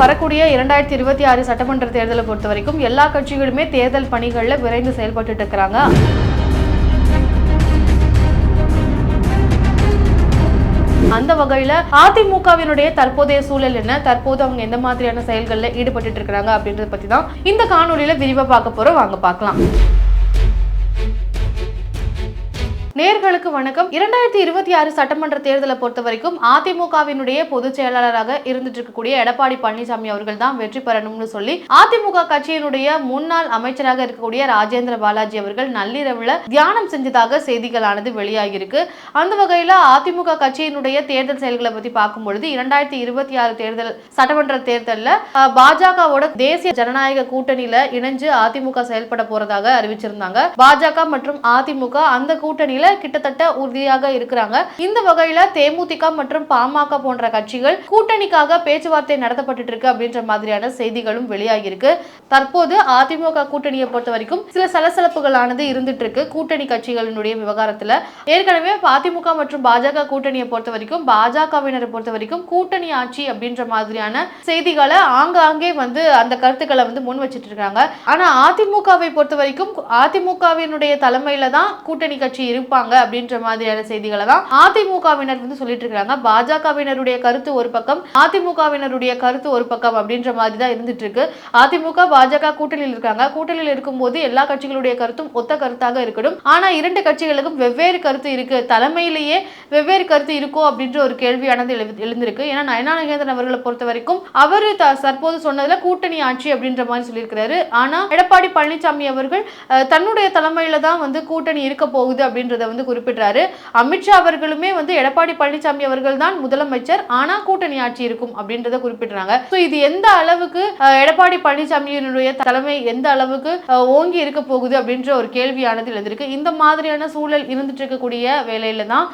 வரக்கூடிய இரண்டாயிரத்தி இருபத்தி ஆறு சட்டமன்ற தேர்தலை பொறுத்த வரைக்கும் எல்லா கட்சிகளுமே தேர்தல் பணிகளில் விரைந்து செயல்பட்டு இருக்கிறாங்க. அந்த வகையில அதிமுகவினுடைய தற்போதைய சூழல் என்ன? தற்போது அவங்க எந்த மாதிரியான செயல்களில் ஈடுபட்டு இருக்கிறாங்க அப்படின்றத பத்தி தான் இந்த காணொலியில விரிவா பார்க்க போறோம். வாங்க பார்க்கலாம். நேர்களுக்கு வணக்கம். இரண்டாயிரத்தி இருபத்தி ஆறு சட்டமன்ற தேர்தலை பொறுத்த வரைக்கும் அதிமுகவினுடைய பொதுச் செயலாளராக இருந்துட்டு இருக்கக்கூடிய எடப்பாடி பழனிசாமி அவர்கள் தான் வெற்றி பெறணும்னு சொல்லி அதிமுக கட்சியினுடைய முன்னாள் அமைச்சராக இருக்கக்கூடிய ராஜேந்திர பாலாஜி அவர்கள் நள்ளிரவுல தியானம் செஞ்சதாக செய்திகளானது வெளியாகியிருக்கு. அந்த வகையில அதிமுக கட்சியினுடைய தேர்தல் செயல்களை பத்தி பார்க்கும் பொழுது இரண்டாயிரத்தி இருபத்தி ஆறு தேர்தல் சட்டமன்ற தேர்தலில் பாஜகவோட தேசிய ஜனநாயக கூட்டணியில இணைஞ்சு அதிமுக செயல்பட போறதாக அறிவிச்சிருந்தாங்க. பாஜக மற்றும் அதிமுக அந்த கூட்டணியில கிட்ட கிட்டத்தட்ட உறுதியாக இருக்கிறாங்க. இந்த வகையில தேமுதிக மற்றும் பாமக போன்ற கட்சிகள் கூட்டணிக்காக பேச்சுவார்த்தை நடத்தப்பட்டு இருக்கு அப்படின்ற மாதிரியான செய்திகளும் வெளியாகிருக்கு தற்போது அதிமுக கூட்டணியை பொறுத்த வரைக்கும் சில சலசலப்புகளானது இருந்துட்டு இருக்கு கூட்டணி கட்சிகளினுடைய விவகாரத்துல. ஏற்கனவே அதிமுக மற்றும் பாஜக கூட்டணியை பொறுத்த வரைக்கும் பாஜகவினரை பொறுத்த வரைக்கும் கூட்டணி ஆட்சி அப்படின்ற மாதிரியான செய்திகளை ஆங்காங்கே வந்து அந்த கருத்துக்களை வந்து முன் வச்சுட்டு இருக்காங்க ஆனா அதிமுகவை பொறுத்த வரைக்கும் அதிமுகவினுடைய தலைமையில தான் கூட்டணி கட்சி இருப்பாங்க அப்படின்ற மாதிரியான செய்திகளை தான் அதிமுகவினர் வந்து சொல்லிட்டு இருக்காங்க பாஜகவினருடைய கருத்து ஒரு பக்கம் அதிமுகவினருடைய கருத்து ஒரு பக்கம் அப்படின்ற மாதிரி தான் இருந்துட்டு இருக்கு. அதிமுக பாஜக கூட்டணியில் இருக்காங்க. கூட்டணியில் இருக்கும்போது எல்லா கட்சிகளுடைய கருத்தும் ஒத்த கருத்தாக இருக்கணும். ஆனா இரண்டு கட்சிகளுக்கும் வெவ்வேறு கருத்து இருக்கு. தலைமையிலேயே வெவ்வேறு கருத்து இருக்கோ அப்படின்ற ஒரு கேள்வியானது எழுந்திருக்கு. ஏன்னா நயனா நாகேந்திரன் அவர்களை பொறுத்த வரைக்கும் அவர் தற்போது சொன்னதுல கூட்டணி ஆட்சி அப்படின்ற மாதிரி சொல்லியிருக்கிறாரு. ஆனா எடப்பாடி பழனிசாமி அவர்கள் தன்னுடைய தலைமையில தான் வந்து கூட்டணி இருக்க போகுது அப்படின்றத வந்து குறிப்பிடுறாரு. அமித்ஷா அவர்களுமே வந்து எடப்பாடி பழனிசாமி அவர்கள் தான் முதலமைச்சர். ஆனா கூட்டணி ஆட்சி இருக்கும் அப்படின்றத குறிப்பிடுறாங்க. ஸோ இது எந்த அளவுக்கு எடப்பாடி பழனிசாமியினுடைய தலைமை எந்த அளவுக்கு ஓங்கி இருக்க போகுது அப்படின்ற ஒரு கேள்வியானது எழுந்திருக்கு இந்த மாதிரியான சூழல் இருந்துட்டு இருக்கக்கூடிய வேலையில தான்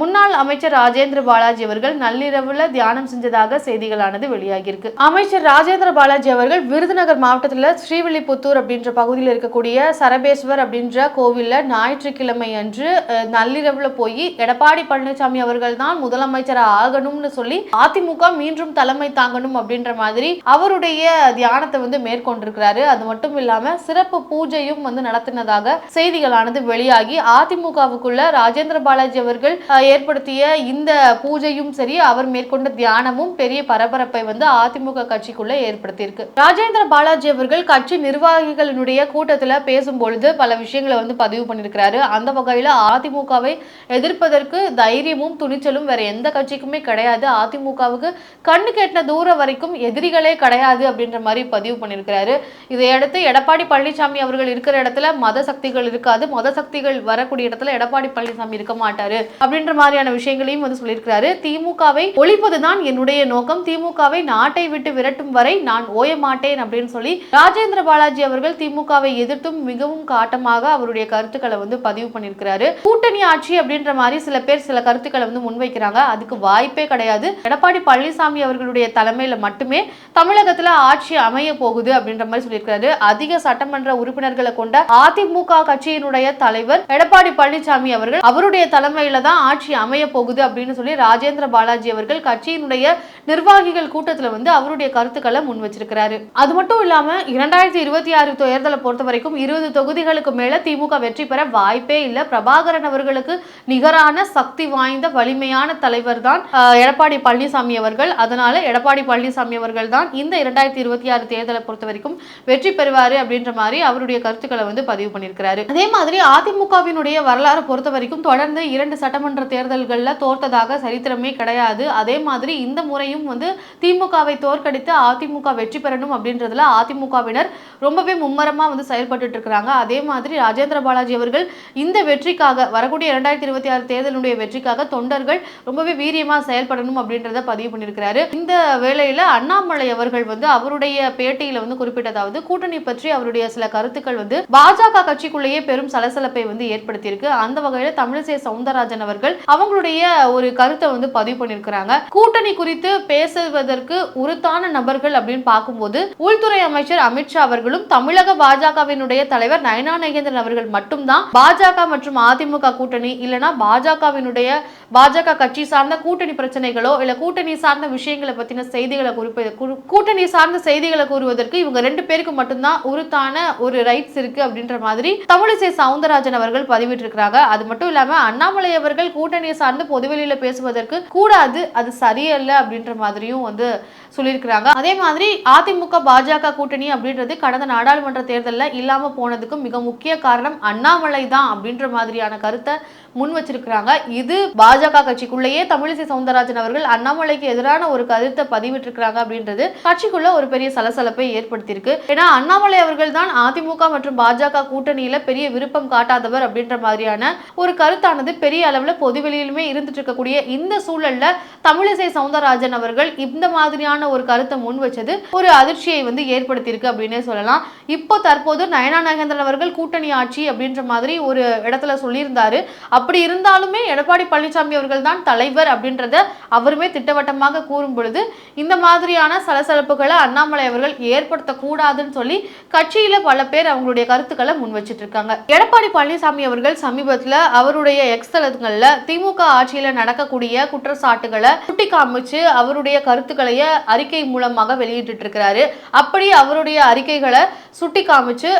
முன்னாள் அமைச்சர் ராஜேந்திர பாலாஜி அவர்கள் நள்ளிரவுல தியானம் செஞ்சதாக செய்திகளானது வெளியாகியிருக்கு. அமைச்சர் ராஜேந்திர பாலாஜி அவர்கள் விருதுநகர் மாவட்டத்துல ஸ்ரீவில்லிபுத்தூர் அப்படின்ற பகுதியில் இருக்கக்கூடிய சரபேஸ்வர் அப்படின்ற கோவில்ல ஞாயிற்றுக்கிழமை அன்று நள்ளிரவுல போய் எடப்பாடி பழனிசாமி அவர்கள் தான் முதலமைச்சர் ஆகணும்னு சொல்லி அதிமுக மீண்டும் தலைமை தாங்கணும் அப்படின்ற மாதிரி அவருடைய தியானத்தை வந்து மேற்கொண்டிருக்கிறாரு. அது மட்டும் இல்லாம சிறப்பு பூஜையும் வந்து நடத்தினதாக செய்திகளானது வெளியாகி அதிமுகவுக்குள்ள ராஜேந்திர பாலாஜி அவர்கள் ஏற்படுத்திய இந்த பூஜையும் சரி அவர் மேற்கொண்ட தியானமும் பெரிய பரபரப்பை வந்து அதிமுக கட்சிக்குள்ள ஏற்படுத்தியிருக்கு. ராஜேந்திர பாலாஜி அவர்கள் கட்சி நிர்வாகிகளினுடைய கூட்டத்துல பேசும்பொழுது பல விஷயங்களை வந்து பதிவு பண்ணியிருக்கிறாரு. அந்த வகையில அதிமுகவை எதிர்ப்பதற்கு தைரியமும் துணிச்சலும் வேற எந்த கட்சிக்குமே கிடையாது. அதிமுகவுக்கு கண்ணு கெட்டின தூரம் வரைக்கும் எதிரிகளே கிடையாது அப்படின்ற மாதிரி பதிவு பண்ணியிருக்கிறாரு. இதையடுத்து எடப்பாடி பழனிசாமி அவர்கள் இருக்கிற இடத்துல மத சக்திகள் இருக்காது. மத சக்திகள் வரக்கூடிய இடத்துல எடப்பாடி பழனிசாமி இருக்க மாட்டாரு அப்படின்ற மாதிரியான விஷயங்களையும் வந்து சொல்லியிருக்கிறாரு. திமுகவை ஒழிப்பதுதான் என்னுடைய நோக்கம். திமுகவை நாட்டை விட்டு விரட்டும் வரை நான் ஓய மாட்டேன் அப்படின்னு சொல்லி ராஜேந்திர பாலாஜி அவர்கள் திமுகவை எதிர்த்தும் மிகவும் காட்டமாக அவருடைய கருத்துக்களை வந்து பதிவு பண்ணியிருக்கிறாரு. கூட்டணி ஆட்சி அப்படின்ற மாதிரி சில பேர் சில கருத்துக்களை வந்து முன்வைக்கிறாங்க. அதுக்கு வாய்ப்பே கிடையாது. எடப்பாடி பழனிசாமி அவர்களுடைய தலைமையில மட்டுமே தமிழகத்துல ஆட்சி அமைய போகுது அப்படின்ற மாதிரி சொல்லியிருக்கிறாரு. அதிக சட்டமன்ற உறுப்பினர்களை கொண்ட அதிமுக கட்சியினுடைய தலைவர் எடப்பாடி பழனிசாமி அவர்கள் அவருடைய தலைமையில தான் ஆட்சி அமைய போகுது அப்படின்னு சொல்லி ராஜேந்திர பாலாஜி அவர்கள் கட்சியினுடைய நிர்வாகிகள் கூட்டத்துல வந்து அவருடைய கருத்துக்களை முன் வச்சிருக்கிறாரு அது மட்டும் இல்லாம இரண்டாயிரத்தி இருபத்தி ஆறு தேர்தலை பொறுத்த வரைக்கும் இருபது தொகுதிகளுக்கு மேல திமுக வெற்றி பெற வாய்ப்பே இல்ல. பிரபாகரன் அவர்களுக்கு நிகரான சக்தி வாய்ந்த வலிமையான தலைவர் தான் எடப்பாடி பழனிசாமி அவர்கள். அதனால எடப்பாடி பழனிசாமி அவர்கள் தான் இந்த இரண்டாயிரத்தி இருபத்தி ஆறு தேர்தலை பொறுத்த வரைக்கும் வெற்றி பெறுவாரு அப்படின்ற மாதிரி அவருடைய கருத்துக்களை வந்து பதிவு பண்ணியிருக்கிறாரு. அதே மாதிரி அதிமுகவினுடைய வரலாறு பொறுத்த வரைக்கும் தொடர்ந்து இரண்டு சட்டமன்ற தேர்தல்களில் தோற்றதாக சரித்திரமே கிடையாது. அதே மாதிரி இந்த முறையும் வந்து திமுகவை தோற்கடித்து அதிமுக வெற்றி பெறணும் அப்படின்றதுல அதிமுகவினர் ரொம்பவே மும்மரமா வந்து செயல்பட்டு இருக்கிறாங்க. அதே மாதிரி ராஜேந்திர பாலாஜி அவர்கள் இந்த வெற்றிக்காக வரக்கூடிய இரண்டாயிரத்தி இருபத்தி ஆறு தேர்தலுடைய வெற்றிக்காக தொண்டர்கள் ரொம்பவே வீரியமா செயல்படணும் அப்படின்றத பதிவு பண்ணியிருக்கிறாரு. இந்த வேளையில அண்ணாமலை அவர்கள் வந்து அவருடைய பேட்டியில வந்து குறிப்பிட்டதாவது கூட்டணி பற்றி அவருடைய சில கருத்துக்கள் வந்து பாஜக கட்சிக்குள்ளேயே பெரும் சலசலப்பை வந்து ஏற்படுத்தியிருக்கு. அந்த வகையில தமிழிசை சவுந்தரராஜன் அவர்கள் அவங்களுடைய ஒரு கருத்தை வந்து பதிவு பண்ணியிருக்கிறாங்க. கூட்டணி குறித்து பேசுவதற்கு உருத்தான நபர்கள் அப்படின்னு பார்க்கும்போது உள்துறை அமைச்சர் அமித்ஷா அவர்களும் தமிழக பாஜகவினுடைய தலைவர் நயனா நகேந்திரன் அவர்கள் மட்டும்தான். பாஜக மற்றும் அதிமுக கூட்டணி இல்லைன்னா பாஜகவினுடைய பாஜக கட்சி சார்ந்த கூட்டணி பிரச்சனைகளோ இல்ல கூட்டணி சார்ந்த விஷயங்களை பத்தின செய்திகளை குறிப்பது கூட்டணி சார்ந்த செய்திகளை கூறுவதற்கு இவங்க ரெண்டு பேருக்கு மட்டும்தான் உருத்தான ஒரு ரைட்ஸ் இருக்கு அப்படின்ற மாதிரி தமிழிசை சவுந்தரராஜன் அவர்கள் பதிவிட்டிருக்கிறாங்க. அது மட்டும் இல்லாம அண்ணாமலை அவர்கள் கூட்டணி சார்ந்து பொதுவெளியில பேசுவதற்கு கூடாது அது சரியல்ல அப்படின்ற மாதிரியும் வந்து சொல்லியிருக்கிறாங்க. அதே மாதிரி அதிமுக பாஜக கூட்டணி அப்படின்றது கடந்த நாடாளுமன்ற தேர்தலில் இல்லாம போனதுக்கு மிக முக்கிய காரணம் அண்ணாமலை தான் அப்படின்ற மாதிரியான கருத்தை முன் வச்சிருக்கிறாங்க. இது பாஜக கட்சிக்குள்ளேயே தமிழிசை சவுந்தரராஜன் அவர்கள் அண்ணாமலைக்கு எதிரான ஒரு கருத்தை பதிவிட்டிருக்கிறாங்க அப்படின்றது கட்சிக்குள்ள ஒரு பெரிய சலசலப்பை ஏற்படுத்தியிருக்கு. ஏன்னா அண்ணாமலை அவர்கள் தான் அதிமுக மற்றும் பாஜக கூட்டணியில பெரிய விருப்பம் காட்டாதவர் அப்படின்ற மாதிரியான ஒரு கருத்தானது பெரிய அளவுல பொதுவெளியிலுமே இருந்துட்டு இருக்கக்கூடிய இந்த சூழல்ல தமிழிசை சவுந்தரராஜன் அவர்கள் இந்த மாதிரியான ஒரு கருத்தை முன் வச்சது ஒரு அதிர்ச்சியை வந்து ஏற்படுத்தியிருக்கு அப்படின்னே சொல்லலாம். இப்போ தற்போது நயனா நாகேந்திரன் அவர்கள் கூட்டணி ஆட்சி அப்படின்ற மாதிரி ஒரு இடத்துல சொல்லியிருந்தாரு. அப்படி இருந்தாலுமே எடப்பாடி பழனிசாமி அவர்கள் தான் தலைவர் அப்படின்றத அவருமே திட்டவட்டமாக கூறும் பொழுது இந்த மாதிரியான சலசலப்புகளை அண்ணாமலை அவர்கள் ஏற்படுத்தக்கூடாதுன்னு சொல்லி கட்சியில பல பேர் அவங்களுடைய கருத்துக்களை முன் வச்சிட்டு இருக்காங்க எடப்பாடி பழனிசாமி அவர்கள் சமீபத்துல அவருடைய எக்ஸ்தலங்கள்ல திமுக ஆட்சியில நடக்கக்கூடிய குற்றச்சாட்டுகளை சுட்டி காமிச்சு அவருடைய கருத்துக்களைய அறிக்கை மூலமாக வெளியிட்டு இருக்கிறாரு அப்படி அவருடைய அறிக்கைகளை சுட்டி காமிச்சு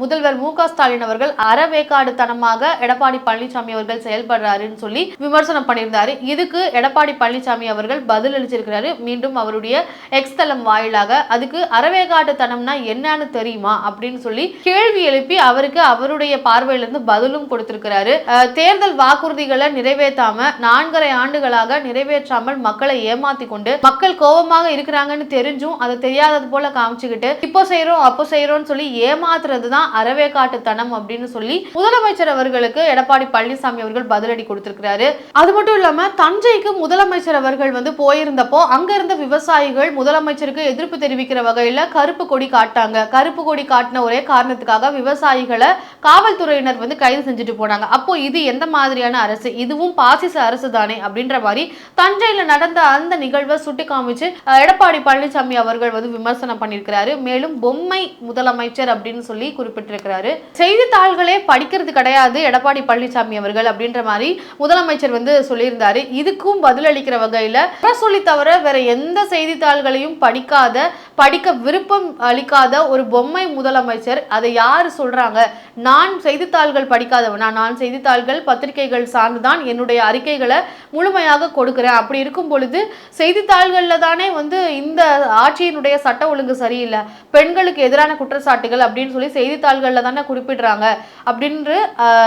முதல்வர் மு க ஸ்டாலின் அவர்கள் அறவேக்காடுத்தனமாக எடப்பாடி பழனிசாமி அவர்கள் செயல்படுறாருன்னு சொல்லி விமர்சனம் பண்ணியிருந்தாரு. இதுக்கு எடப்பாடி பழனிசாமி அவர்கள் பதில் அளிச்சிருக்கிறாரு. மீண்டும் அவருடைய எக்ஸ் தளம் வாயிலாக அதுக்கு அறவேக்காட்டுத்தனம்னா என்னன்னு தெரியுமா அப்படின்னு சொல்லி கேள்வி எழுப்பி அவருக்கு அவருடைய பார்வையிலிருந்து பதிலும் கொடுத்திருக்கிறாரு. தேர்தல் வாக்குறுதிகளை நிறைவேற்றாம நான்கரை ஆண்டுகளாக நிறைவேற்றாமல் மக்களை ஏமாத்தி கொண்டு மக்கள் கோபமாக இருக்கிறாங்கன்னு தெரிஞ்சும் அதை தெரியாதது போல காமிச்சுக்கிட்டு இப்போ செய்யறோம் அப்போ செய்றோம்னு சொல்லி ஏமாத்துறது தான் அறவே காட்டுத்தனம் அப்படின்னு சொல்லி முதலமைச்சர் அவர்களுக்கு எடப்பாடி பழனிசாமி அவர்கள் பதிலடி கொடுத்திருக்கிறாரு. அது மட்டும் இல்லாம தஞ்சைக்கு முதலமைச்சர் அவர்கள் வந்து போயிருந்தப்போ அங்க இருந்த விவசாயிகள் முதலமைச்சருக்கு எதிர்ப்பு தெரிவிக்கிற வகையில கருப்பு கொடி காட்டாங்க. கருப்பு கொடி காட்டின ஒரே காரணத்துக்காக விவசாயிகளை காவல்துறையினர் வந்து கைது செஞ்சுட்டு போனாங்க. அப்போ இது எந்த மாதிரியான அரசு? இதுவும் பாசிச அரசு தானே அப்படின்ற மாதிரி தஞ்சையில நடந்த அந்த நிகழ்வை சுட்டி காமிச்சு எடப்பாடி பழனிசாமி அவர்கள் வந்து விமர்சனம் பண்ணியிருக்கிறாரு. மேலும் பொம்மை முதல் முதலமைச்சர் அப்படின்னு சொல்லி குறிப்பிட்டிருக்கிறாரு. செய்தித்தாள்களே படிக்கிறது கிடையாது எடப்பாடி பழனிசாமி அவர்கள் அப்படின்ற மாதிரி முதலமைச்சர் வந்து சொல்லியிருந்தாரு. இதுக்கும் பதிலளிக்கிற வகையில சொல்லி தவிர வேற எந்த செய்தித்தாள்களையும் படிக்காத படிக்க விருப்பம் அளிக்காத ஒரு பொம்மை முதலமைச்சர் அதை யார் சொல்றாங்க? நான் செய்தித்தாள்கள் படிக்காதவனா? நான் செய்தித்தாள்கள் பத்திரிகைகள் சார்ந்துதான் என்னுடைய அறிக்கைகளை முழுமையாக கொடுக்கிறேன். அப்படி இருக்கும் பொழுது செய்தித்தாள்கள்ல தானே வந்து இந்த ஆட்சியினுடைய சட்ட ஒழுங்கு சரியில்லை. பெண்களுக்கு எதிரான குற்றச்சாட்டுகள் அப்படின்னு சொல்லி செய்தித்தாள்கள்ல தானே குறிப்பிடுறாங்க. அப்படின்னு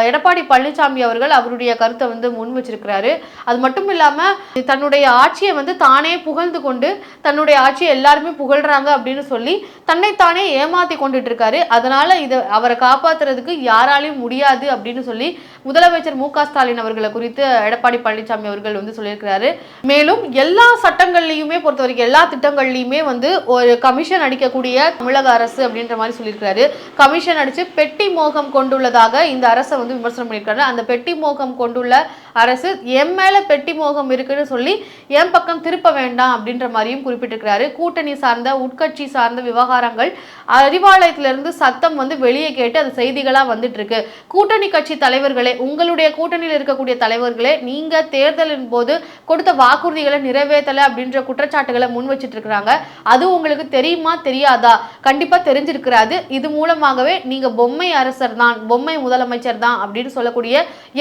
எடப்பாடி பழனிசாமி அவர்கள் அவருடைய கருத்தை வந்து முன் வச்சிருக்கிறாரு. அது மட்டும் இல்லாம தன்னுடைய ஆட்சியை வந்து தானே புகழ்ந்து கொண்டு தன்னுடைய ஆட்சியை எல்லாருமே புகழ்றாங்க. அப்படின்னு சொல்லி தன்னைத்தானே ஏமாத்தி கொண்டுட்டு இருக்காரு அதனால இதை அவரை காப்பாத்துறதுக்கு யாராலையும் முடியாது அப்படின்னு சொல்லி முதலமைச்சர் மு க ஸ்டாலின் அவர்களை குறித்து எடப்பாடி பழனிசாமி அவர்கள் வந்து சொல்லியிருக்கிறாரு. மேலும் எல்லா சட்டங்கள்லையுமே பொறுத்த வரைக்கும் எல்லா திட்டங்கள்லையுமே வந்து ஒரு கமிஷன் அடிக்கக்கூடிய தமிழக அரசு அப்படின்ற மாதிரி சொல்லியிருக்கிறாரு. கமிஷன் அடிச்சு பெட்டி மோகம் கொண்டுள்ளதாக இந்த அரசை வந்து விமர்சனம் பண்ணியிருக்காரு. அந்த பெட்டி மோகம் கொண்டுள்ள அரசு என் மேலே பெட்டி மோகம் இருக்குன்னு சொல்லி என் பக்கம் திருப்ப வேண்டாம் அப்படின்ற மாதிரியும் குறிப்பிட்டிருக்கிறாரு. கூட்டணி சார்ந்த உட்கட்சி சார்ந்த விவகாரங்கள் அறிவாலயத்திலிருந்து சத்தம் வந்து வெளியே கேட்டு அது செய்திகளாக வந்துட்டு இருக்கு கூட்டணி கட்சி தலைவர்களே உங்களுடைய கூட்டணியில் இருக்கக்கூடிய தலைவர்களே நீங்க தேர்தலின் போது கொடுத்த வாக்குறுதிகளை நிறைவேற்றலை அப்படின்ற குற்றச்சாட்டுகளை முன் வச்சுட்டு இருக்கிறாங்க அது உங்களுக்கு தெரியுமா தெரியாதா? கண்டிப்பா தெரிஞ்சிருக்கிறாது. இது மூலமாகவே நீங்க பொம்மை அரசர் தான் பொம்மை முதலமைச்சர் தான் அப்படின்னு சொல்லக்கூடிய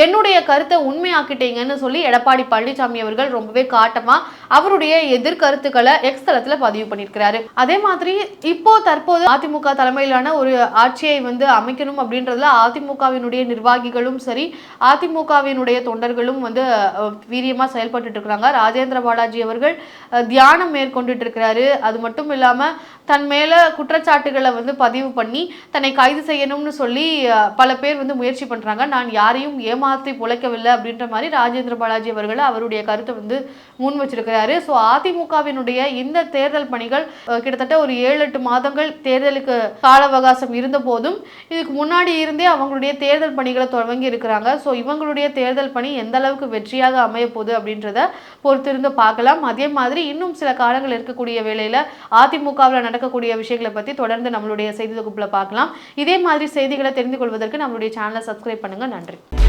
என்னுடைய கருத்தை உண்மையாக்கிட்டீங்கன்னு சொல்லி எடப்பாடி பழனிசாமி அவர்கள் ரொம்பவே காட்டமா அவருடைய எதிர்கருத்துக்களை எக்ஸ் தளத்துல பதிவு பண்ணியிருக்கிறாரு. அதே மாதிரி இப்போ தற்போது அதிமுக தலைமையிலான ஒரு ஆட்சியை வந்து அமைக்கணும் அப்படின்றதுல அதிமுகவினுடைய நிர்வாகிகளும் சரி அதிமுகவினுடைய தொண்டர்களும் வந்து வீரியமா செயல்பட்டுட்டு இருக்கிறாங்க ராஜேந்திர பாலாஜி அவர்கள் தியானம் மேற்கொண்டுட்டு இருக்கிறாரு. அது மட்டும் இல்லாம தன் மேல குற்றச்சாட்டுகளை வந்து பதிவு பண்ணி தன்னை கைது செய்யணும்னு சொல்லி பல பேர் வந்து முயற்சி பண்றாங்க. நான் யாரையும் ஏமாத்தி பிழைக்கவில்லை அப்படின்ற மாதிரி ராஜேந்திர பாலாஜி அவர்கள் அவருடைய கருத்தை வந்து முன் வச்சிருக்கிறாரு. ஸோ அதிமுகவினுடைய இந்த தேர்தல் பணிகள் கிட்டத்தட்ட ஒரு ஏழு எட்டு மாதங்கள் தேர்தலுக்கு கால அவகாசம் இருந்த போதும் இதுக்கு முன்னாடி இருந்தே அவங்களுடைய தேர்தல் பணிகளை தொடங்கி இருக்கிறாங்க. ஸோ இவங்களுடைய தேர்தல் பணி எந்த அளவுக்கு வெற்றியாக அமைய போகுது அப்படின்றத பொறுத்திருந்து பார்க்கலாம். அதே மாதிரி இன்னும் சில காலங்கள் இருக்கக்கூடிய வேளையில அதிமுகவில் நடக்கக்கூடிய விஷயங்களை பத்தி தொடர்ந்து நம்மளுடைய செய்தி தொகுப்புல பார்க்கலாம். இதே மாதிரி செய்திகளை தெரிந்து கொள்வதற்கு நம்மளுடைய சேனலை சப்ஸ்கிரைப் பண்ணுங்க. நன்றி.